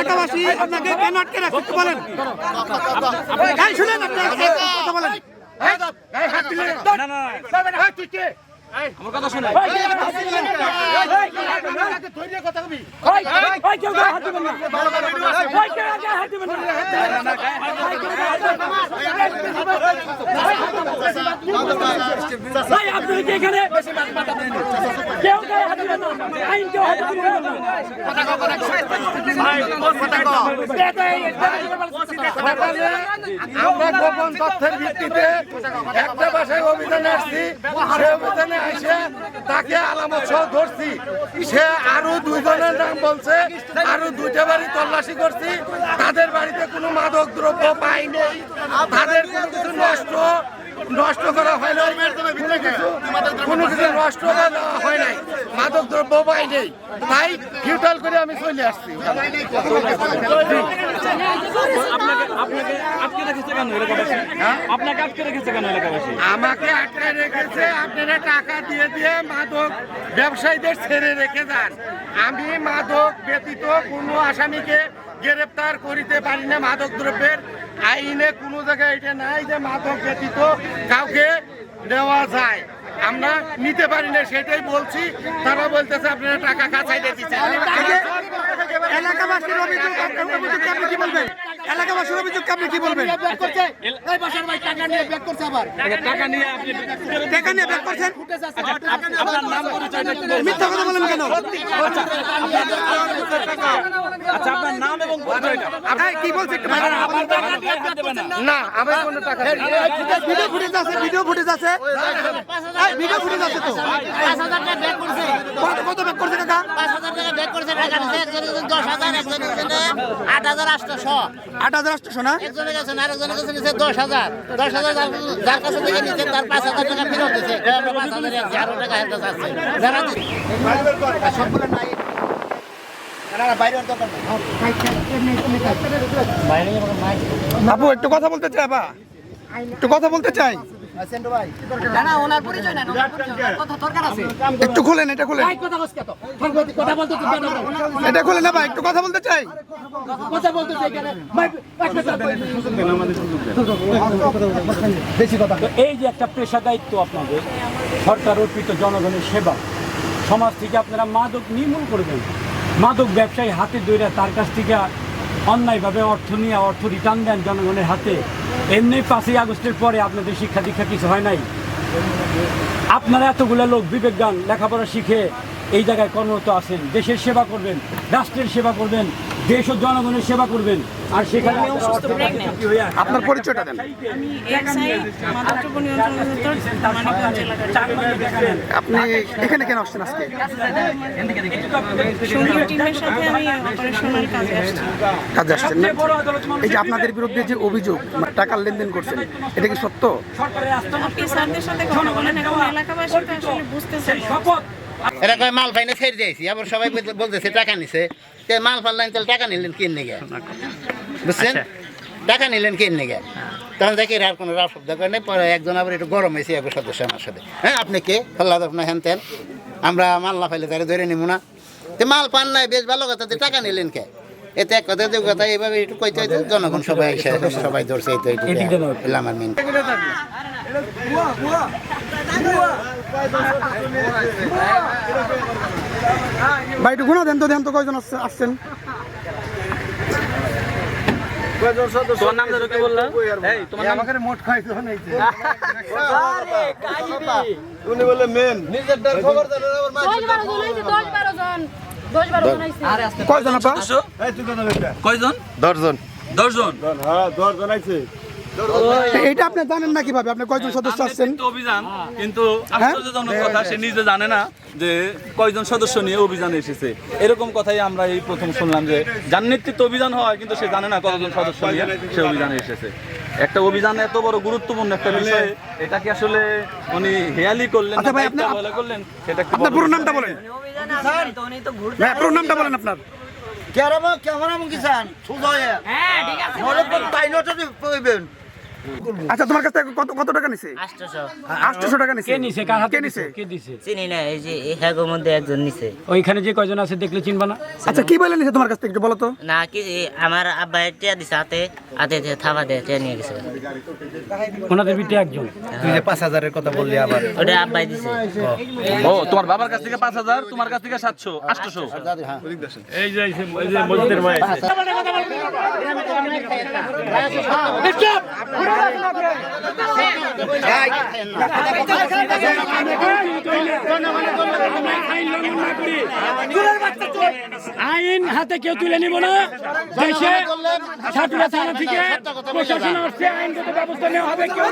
এলাকাবাসী আপনাকে কেন আটকে একটু বলেন। এই শুনেন আপনি কথা বলেন না না আমার কথা শুনে ভাই, আপনারা কি এখানে? কেউ গায়ে হাত আসছি সে অভিযানে এসে তাকে আলামত সহ ধরছি সে আরও দুইজনের নাম বলছে আরও দুইটা বাড়ি তল্লাশি করছি তাদের বাড়িতে কোনো মাদক দ্রব্য পাইনি তাদের কোনো কিছু নষ্ট নষ্ট করা হয় নাই। কোনো কিছু নষ্ট করা হয় নাই। মাদক দ্রব্য পাই নেই। তাই ফিউটাল করে আমি চলে আসছি। এলাকাবাসী? আমাকে আটকে রেখেছে আপনারা টাকা দিয়ে দিয়ে মাদক ব্যবসায়ীদের ছেড়ে রেখে যান। আমি মাদক ব্যতীত কোনো আসামিকে গ্রেপ্তার করিতে পারি না। মাদক দ্রব্যের আইনে কোনো জায়গায় এটা নাই যে মাদক ব্যতীত কাউকে দেওয়া যায়। আমরা নিতে পারি না, সেটাই বলছি। তারা বলতেছে আপনারা টাকা কাছাই দিচ্ছেন এলাকাবাসীর অভিযোগ এলাকাবাসীর অভিযোগকে আপনি কি বলবেন? টাকা নিয়ে আপনি টাকা নিয়ে ব্যাক করছেন? আপনার নাম পরিচয়টা মিথ্যা কথা বলেন কেন? আচ্ছা আপনার নাম এবং পরিচয়টা। এই, কি বলছে একটু বলেন। আপনার টাকা নিয়ে আপনি দেবেন না। না আমি কোনো টাকা ভিডিও ফুটেজ আছে ভিডিও ফুটেজ আছে। ভিডিও আছে তো। কত কত ব্যাক করছে কাকা পাঁচ হাজার টাকা ব্যাক করছে দশ হাজার আট হাজার আটশোশো আট হাজার আটশো না? একজনের কাছে না আরেকজনের কাছে নিছে দশ হাজার। দশ হাজার যার- কাছে থেকে তার পাঁচ হাজার টাকা ফেরত দিছে। পাঁচ হাজার এক হাজার টাকা এর কাছে আছে যারা সবগুলো নাই। আপু একটু কথা বলতে চাই বা একটু কথা বলতে চাই। না না ওনার পরিচয় না ওনার পরিচয় কত দরকার আছে। একটু খুলেন এটা খুলেন। কথা বলছ কত কথা বলতে তুই এটা খুলেন না ভাই একটু কথা বলতে চাই। কথা বলতে চাই কেন? তো এই যে একটা পেশা দায়িত্ব আপনাদের সরকার অর্পিত জনগণের সেবা সমাজ থেকে আপনারা মাদক নির্মূল করবেন। মাদক ব্যবসায়ী হাতে দৈরা তার কাছ থেকে অন্যায়ভাবে অর্থ নিয়ে অর্থ রিটার্ন দেন জনগণের হাতে। এমনি পাঁচই আগস্টের পরে আপনাদের শিক্ষা দীক্ষা কিছু হয় নাই? আপনারা এতগুলো লোক বিবেকজ্ঞান লেখাপড়া শিখে এই জায়গায় কর্মরত আছেন দেশের সেবা করবেন রাষ্ট্রের সেবা করবেন দেশ ও জনগণের সেবা করবেন। আর সেখানে আপনার পরিচয়টা দেন। আপনি এখানে কেন আসছেন আজকে? সঙ্গীয় টিমের সাথে আমি অপারেশনাল কাজে আসছি। কাজে আসছেন না? এই যে আপনাদের বিরুদ্ধে যে অভিযোগ মানে টাকার লেনদেন করছেন এটা কি সত্য? সরকারের আস্থা এরা কয় মাল ফাইনে ছেড়ে দিয়েছি আবার সবাই বলতেছে টাকা নিছে তে মাল ফাল তাহলে টাকা নিলেন কিন নিগে বুঝছেন টাকা নিলেন কিন নিগে তখন দেখি এর আর কোনো রাফ শব্দ করে নেই পরে একজন আবার একটু গরম হয়েছে এক সদস্য আমার সাথে হ্যাঁ আপনি কে ফল্লা আপনার হ্যান তেন আমরা মাল না ফাইলে তারা ধরে নিব না তো মাল পান নাই বেশ ভালো কথা তো টাকা নিলেন কে এতে এক কথা দু কথা এইভাবে একটু কইতে হইতে জনগণ সবাই সবাই ধরছে এই তো এলাম মিন ভাই একটু গুণা দেন তো দেন তো কয়জন আসছে- আসছেন? তোমার নাম ধরে কি বললা? এই তোমার নাম? আমাকে মোট হয়েছে দশ বারো জন হয়েছে দশ বারো জন। দশ বারো জন হয়েছে। কয়জন আপা? কয়জন? দশজন দশজন এইটা আপনি জানেন না কীভাবে? আপনি কয়জন সদস্য আসছেন নেতৃত্ব অভিযান কিন্তু আশ্চর্যজনক কথা সে নিজে জানে না যে কয়জন সদস্য নিয়ে অভিযানে এসেছে। এরকম কথাই আমরা এই প্রথম শুনলাম যে যার নেতৃত্ব অভিযান হয় কিন্তু সে জানে না কতজন সদস্য নিয়ে সে অভিযানে এসেছে। একটা অভিযান এত বড় গুরুত্বপূর্ণ একটা বিষয় এটাকে আসলে উনি হেয়ালি করলেন আচ্ছা ভাই, আপনি- করলেন? সেটা আপনার পুরো নামটা বলেন। ভাই পুরো নামটা বলেন আপনার। ক্যামেরা ক্যামেরা মুখি চান সুজয়। হ্যাঁ ঠিক আছে। তাই নটা কইবেন আচ্ছা তোমার কাছ থেকে কত কত টাকা নিছে? আটশোশো আটশোশো টাকা নিছে। কে নিছে? কার হাতে নিছে? নিছে? কে দিছে? চিনি না এই যে এই হ্যাগোর মধ্যে একজন নিছে। ওইখানে যে কয়জন আছে দেখলে চিনবা না? আচ্ছা কি বলে নিছে তোমার কাছ থেকে বলো তো? না কি আমার আব্বা টিয়া দিছে হাতে হাতে থাবা দিয়ে টিয়া নিয়ে গেছে। ওনাদের ভিতরে একজন। ওটা আব্বাই দিছে। ও তোমার বাবার কাছ থেকে পাঁচ হাজার তোমার কাছ থেকে সাতশো আটশো আইন হাতে কেউ তুলে নিব না। দেশে ছাত্র থানা থেকে প্রশাসন আসছে, আইনগত ব্যবস্থা নেওয়া হবে, কেউ